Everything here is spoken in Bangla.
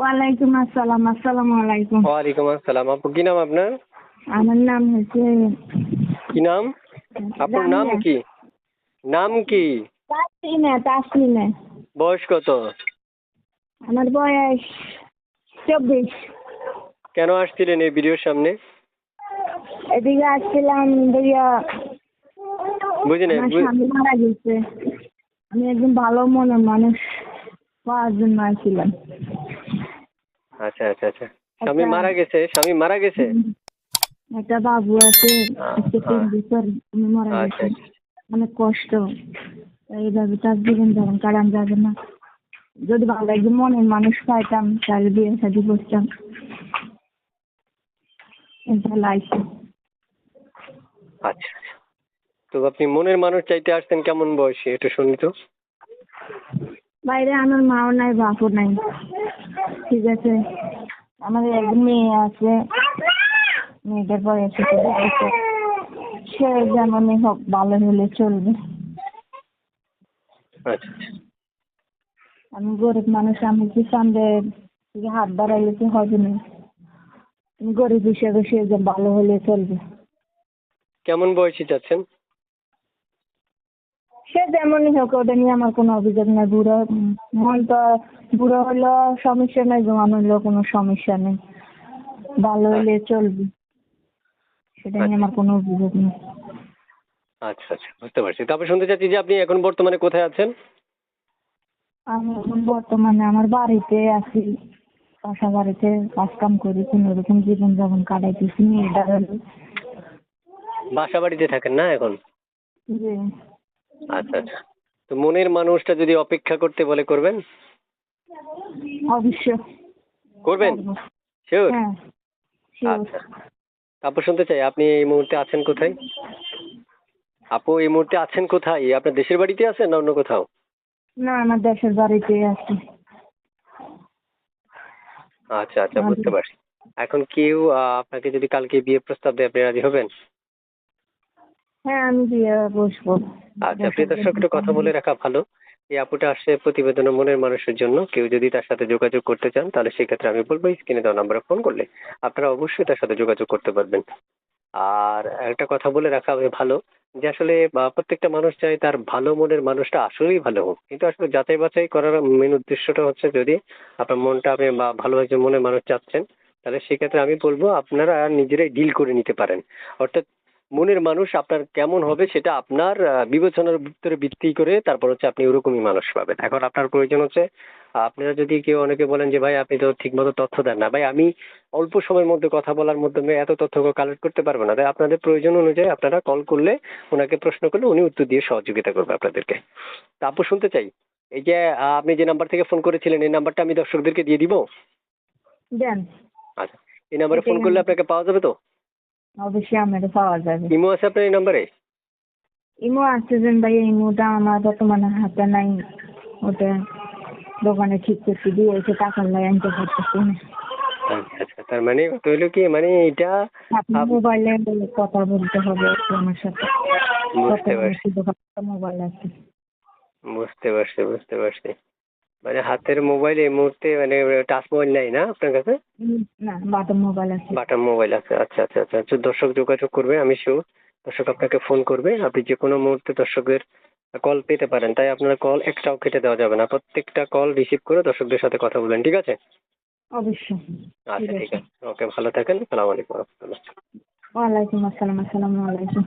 ওয়ালাইকুম আসসালাম আসসালামু আলাইকুম। ওয়ালাইকুম আসসালাম। আপু কি নাম আপনার? আমার নাম হচ্ছে কি নাম? আপুর নাম কি? নাম কি? তাসলিমা তাসলিমা। বয়স কত? আমার বয়স চব্বিশ। কেন আসছিলেন এই ভিডিওর সামনে? এদিকে আসছিলাম দিয়া বুঝি না মারা গেছে। আমি একজন ভালো মনের মানুষ পাওয়ার জন্য আসছিলাম। আচ্ছা আচ্ছা আচ্ছা। স্বামী আচ্ছা। মারা গেছে স্বামী মারা গেছে? একটা বাবু আছে মারা আচ্ছা গেছে। অনেক কষ্ট। এইভাবে তার জীবন যাপন কাটান যাবে না। যদি ভালো একজন মনের মানুষ পাইতাম তাহলে বিয়ে শাদি করতাম। আচ্ছা আচ্ছা। তো আপনি মনের মানুষ চাইতে আসছেন কেমন বয়সে? একটু শুনি তো। বাইরে আমার মাও নাই বাপও নাই। ঠিক আছে। আমাদের একজন মেয়ে আছে। মেয়েটার বয়স হচ্ছে। সে যেমনই হোক ভালো হলে চলবে। আচ্ছা আচ্ছা। আমি গরিব মানুষ আমি কি সামনে হাত বাড়াইলে কি হবে না? গরিব হিসেবে সে যে ভালো হলে চলবে। কেমন বয়সী চাচ্ছেন সে যেমনই হোক ওটা নিয়ে আমার কোনো অভিযোগ নাই। বুড়ো মন তো বুড়ো হলেও সমস্যা নেই জোয়ান হলেও কোনো সমস্যা নেই। ভালো হলে চলবে। সেটা নিয়ে আমার কোনো অভিযোগ নেই। আচ্ছা আচ্ছা বুঝতে পারছি। তারপর শুনতে চাচ্ছি যে আপনি এখন বর্তমানে কোথায় আছেন? আমি এখন বর্তমানে আমার বাড়িতে আছি। বাসা বাড়িতে কাজ কাম করি কোনো রকম জীবন যাপন কাটাইতেছি মেয়েটা হলো। বাসা বাড়িতে থাকেন না এখন? যে আচ্ছা আচ্ছা। তো মনের মানুষটা যদি অপেক্ষা করতে বলে করবেন? অবশ্য করবেন? শিওর হ্যাঁ আচ্ছা। তারপর শুনতে চাই আপনি এই মুহূর্তে আছেন কোথায়? আপু এই মুহূর্তে আছেন কোথায়? আপনার দেশের বাড়িতে আছেন না অন্য কোথাও? না আমার দেশের বাড়িতে আছি। আচ্ছা আচ্ছা বুঝতে পারছি। এখন কেউ আপনাকে যদি কালকে বিয়ে প্রস্তাব দেয় আপনি রাজি হবেন? হ্যাঁ আমি দিয়ে বসবো। আচ্ছা প্রিয় দর্শক একটু কথা বলে রাখা ভালো। এই আপুটা আসছে প্রতিবেদন মনের মানুষের জন্য। কেউ যদি তার সাথে যোগাযোগ করতে চান তাহলে সেক্ষেত্রে আমি বলব স্ক্রিনে দেওয়া নাম্বারে ফোন করলে আপনারা অবশ্যই তার সাথে যোগাযোগ করতে পারবেন। আর একটা কথা বলে রাখা ভালো যে আসলে প্রত্যেকটা মানুষ চায় তার ভালো মনের মানুষটা আসলেই ভালো হোক। কিন্তু আসলে যাচাই বাছাই করার মেন উদ্দেশ্যটা হচ্ছে যদি আপনার মনটা আপনি বা ভালো একজন মনের মানুষ চাচ্ছেন তাহলে সেক্ষেত্রে আমি বলব আপনারা নিজেরাই ডিল করে নিতে পারেন। অর্থাৎ মনের মানুষ আপনার কেমন হবে সেটা আপনার বিবেচনার ভিতরে ভিত্তি করে তারপর হচ্ছে আপনি ওরকমই মানুষ পাবেন। এখন আপনার প্রয়োজন হচ্ছে আপনারা যদি কেউ অনেকে বলেন যে ভাই আপনি তো ঠিকমতো তথ্য দেন না। ভাই আমি অল্প সময়ের মধ্যে কথা বলার মাধ্যমে এত তথ্য কালেক্ট করতে পারব না। তাই আপনাদের প্রয়োজন অনুযায়ী আপনারা কল করলে ওনাকে প্রশ্ন করলে উনি উত্তর দিয়ে সহযোগিতা করবে আপনাদেরকে। তারপর শুনতে চাই এই যে আপনি যে নাম্বার থেকে ফোন করেছিলেন এই নাম্বারটা আমি দর্শকদেরকে দিয়ে দিব? দেন। আচ্ছা এই নাম্বারে ফোন করলে আপনাকে পাওয়া যাবে তো? অবশ্যই আমাদের পাওয়া যাবে। ইমো আছে আপনার এই নাম্বারে? ইমো আসতেছেন ভাই ইমোটা আমার বর্তমানে হাতে নাই। ওটা দোকানে ঠিক করতে দিয়ে এসে টাকা লাগে আনতে পারতেছি না। আচ্ছা আচ্ছা তার মানে কথা কি? মানে এটা আপনার মোবাইলে কথা বলতে হবে আমার সাথে। বুঝতে পারছি। মোবাইল আছে। বুঝতে পারছি বুঝতে পারছি। মানে হাতের মোবাইল এই মুহূর্তে মানে টাচ মোবাইল নাই না আপনার কাছে? না বাটন মোবাইল আছে। বাটাম মোবাইল আছে আচ্ছা আচ্ছা আচ্ছা। আচ্ছা দর্শক যোগাযোগ করবে আমি শিওর দর্শক আপনাকে ফোন করবে আপনি যে কোনো মুহূর্তে দর্শকদের কল পেতে পারেন। তাই আপনার কল একটাও কেটে দেওয়া যাবে না। প্রত্যেকটা কল রিসিভ করে দর্শকদের সাথে কথা বলবেন ঠিক আছে? অবশ্যই। আচ্ছা ঠিক আছে। আছে। ওকে ভালো থাকেন। সালাম আলাইকুম রহমতুল্লাহ। ওয়ালাইকুম আসসালাম আসসালামু আলাইকুম।